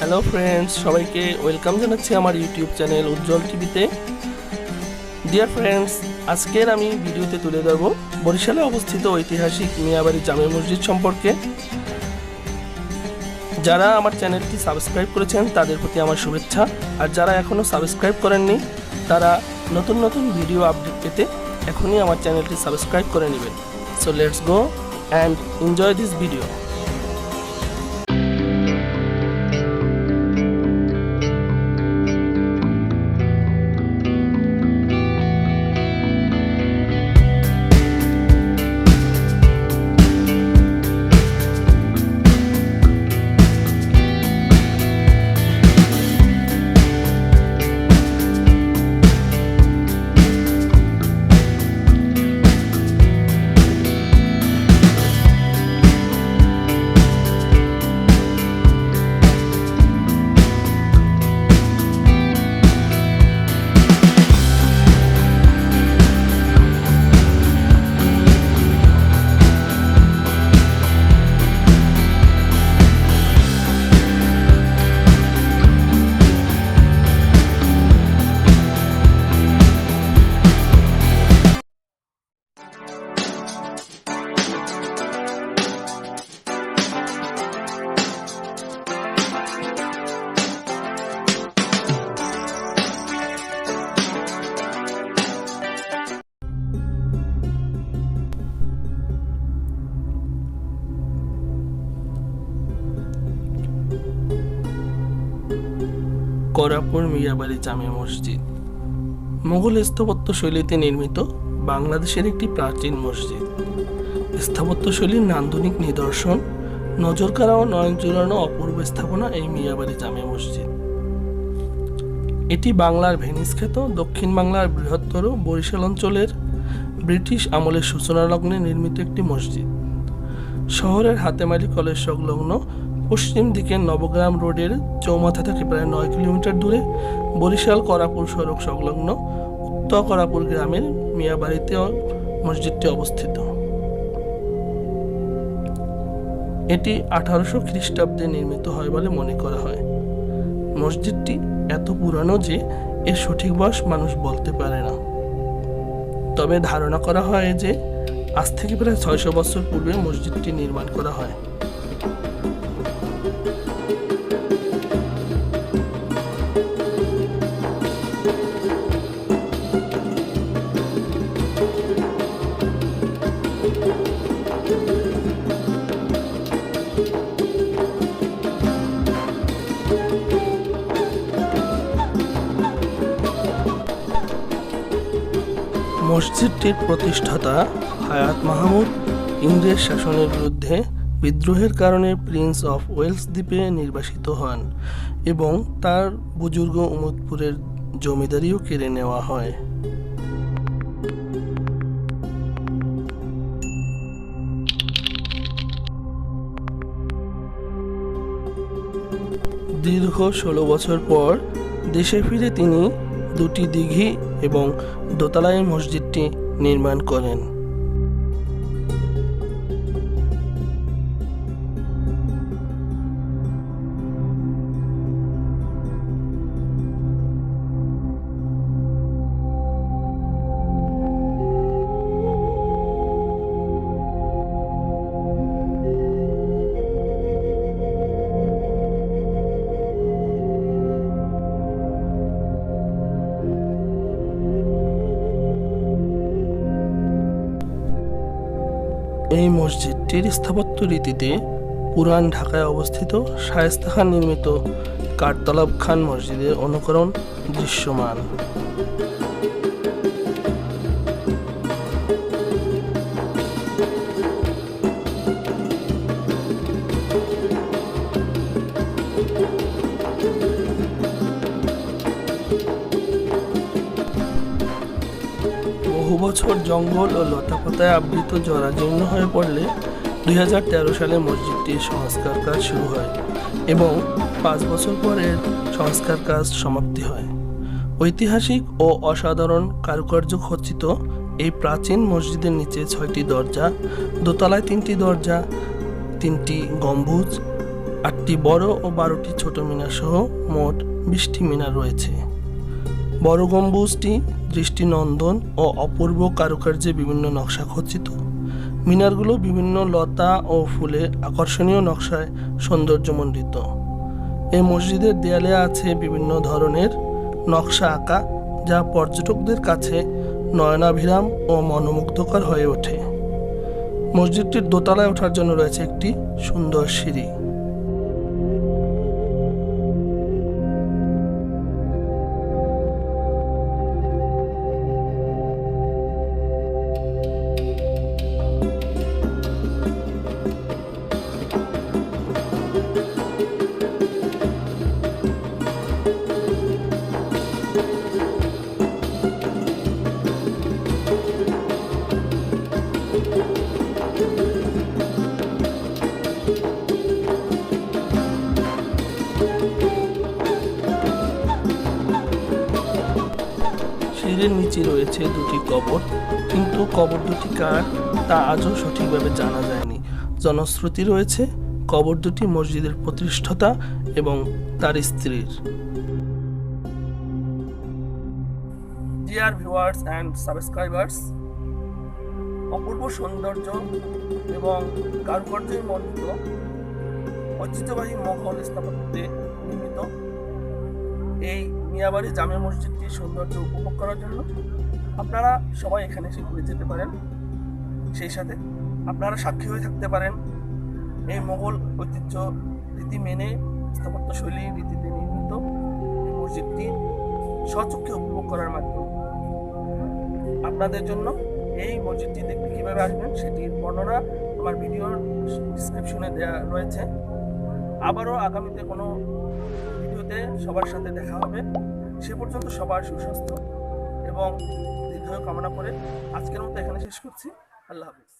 Hello friends সবাইকে welcome জানাচ্ছি আমার ইউটিউব চ্যানেল উজ্জ্বল টিভিতে ডিয়ার ফ্রেন্ডস আজকের আমি ভিডিওতে তুলে ধরব বরিশালে অবস্থিত ঐতিহাসিক মিয়াবাড়ি জামে মসজিদ সম্পর্কে। যারা আমার চ্যানেলটি সাবস্ক্রাইব করেছেন, তাদের প্রতি আমার শুভেচ্ছা। আর যারা এখনও সাবস্ক্রাইব করেননি, তারা নতুন নতুন ভিডিও আপডেট পেতে এখনই আমার চ্যানেলটি সাবস্ক্রাইব করে নেবেন। So let's go and enjoy this video Karapur Miabari Jame Masjid. Mughal স্থাপত্য শৈলীতে নির্মিত বাংলাদেশের একটি প্রাচীন মসজিদ। স্থাপত্যশৈলীর নান্দনিক নিদর্শন, নজর কাড়া ও নয়ন জুড়ানো অপূর্ব স্থাপনা এই মিয়াবাড়ি জামে মসজিদ। এটি বাংলার ভেনিস খ্যাত, দক্ষিণ বাংলার বৃহত্তর বরিশাল অঞ্চলের ব্রিটিশ আমলের সূচনা লগ্নে নির্মিত একটি মসজিদ। শহরের হাতেমারি কলেজ সংলগ্ন পশ্চিম দিকে নবগ্রাম রোডের চৌমাথা থেকে প্রায় নয় কিলোমিটার দূরে বরিশাল করাপুর সড়ক সংলগ্ন উত্তর করাপুর গ্রামের মিয়াবাড়িতে মসজিদটি অবস্থিত। এটি আঠারোশো খ্রিস্টাব্দে নির্মিত হয় বলে মনে করা হয়। মসজিদটি এত পুরানো যে এর সঠিক বয়স মানুষ বলতে পারে না। তবে ধারণা করা হয় যে আজ থেকে প্রায় ছয়শো বছর পূর্বে মসজিদটি নির্মাণ করা হয়। মসজিদটির প্রতিষ্ঠাতা হায়াত মাহমুদ ইংরেজ শাসনের বিরুদ্ধে বিদ্রোহের কারণে প্রিন্স অফ ওয়েলস দ্বীপে নির্বাসিত হন এবং তার বুজুর্গ উমদপুরের জমিদারিও কেড়ে নেওয়া হয়। দীর্ঘ ষোলো বছর পর দেশে ফিরে তিনি দুটি দিঘি এবং দোতলায় মসজিদটি নির্মাণ করেন। এই মসজিদটির স্থাপত্য রীতিতে পুরান ঢাকায় অবস্থিত শায়েস্তা খান নির্মিত কাঠতলাব খান মসজিদের অনুকরণ দৃশ্যমান। বছর জঙ্গল ও লতাপাতায় আবৃত জরাজীর্ণ হয়ে পড়লে দু হাজার তেরো সালে মসজিদটির সংস্কার কাজ শুরু হয় এবং পাঁচ বছর পরে সংস্কার কাজ সমাপ্তি হয়। ঐতিহাসিক ও অসাধারণ কারুকার্য খচিত এই প্রাচীন মসজিদের নিচে ছয়টি দরজা, দোতলায় তিনটি দরজা, তিনটি গম্বুজ, আটটি বড় ও বারোটি ছোট মিনার সহ মোট বিশটি মিনার রয়েছে। বড় গম্বুজটি দৃষ্টিনন্দন ও অপূর্ব কারুকার্যে বিভিন্ন নকশা খচিত। মিনারগুলো বিভিন্ন লতা ও ফুলে আকর্ষণীয় নকশায় সৌন্দর্যমণ্ডিত। এই মসজিদের দেয়ালে আছে বিভিন্ন ধরনের নকশা আঁকা, যা পর্যটকদের কাছে নয়নাভিরাম ও মনোমুগ্ধকর হয়ে ওঠে। মসজিদটির দোতলায় ওঠার জন্য রয়েছে একটি সুন্দর সিঁড়ি। সিঁড়ির নিচে রয়েছে দুটি কবর, কিন্তু কবর দুটি কার তা আজও সঠিকভাবে জানা যায়নি। জনশ্রুতি রয়েছে, কবর দুটি মসজিদের প্রতিষ্ঠাতা এবং তার স্ত্রীর। ডিয়ার ভিউয়ার্স অ্যান্ড সাবস্ক্রাইবার্স অপূর্ব সৌন্দর্য এবং কারুকার্যের মণ্ডিত ঐতিহ্যবাহী মোঘল স্থাপত্যে মিয়াবাড়ি জামে মসজিদটির সৌন্দর্য উপভোগ করার জন্য আপনারা সবাই এখানে এসে ঘুরে যেতে পারেন। সেই সাথে আপনারা সাক্ষী হয়ে থাকতে পারেন। এই মোগল ঐতিহ্য রীতি মেনে স্থাপত্য শৈলী, রীতিতে নির্মিত এই মসজিদটি স্বচক্ষে উপভোগ করার মাধ্যমে। আপনাদের জন্য এই মসজিদটি দেখতে কীভাবে আসবেন সেটির বর্ণনা আমার ভিডিওর ডিসক্রিপশনে দেওয়া রয়েছে। আবারও আগামীতে কোনো ভিডিওতে সবার সাথে দেখা হবে। সে পর্যন্ত সবার সুস্বাস্থ্য এবং দীর্ঘায়ু কামনা করে আজকের মতো এখানে শেষ করছি। আল্লাহ হাফিজ।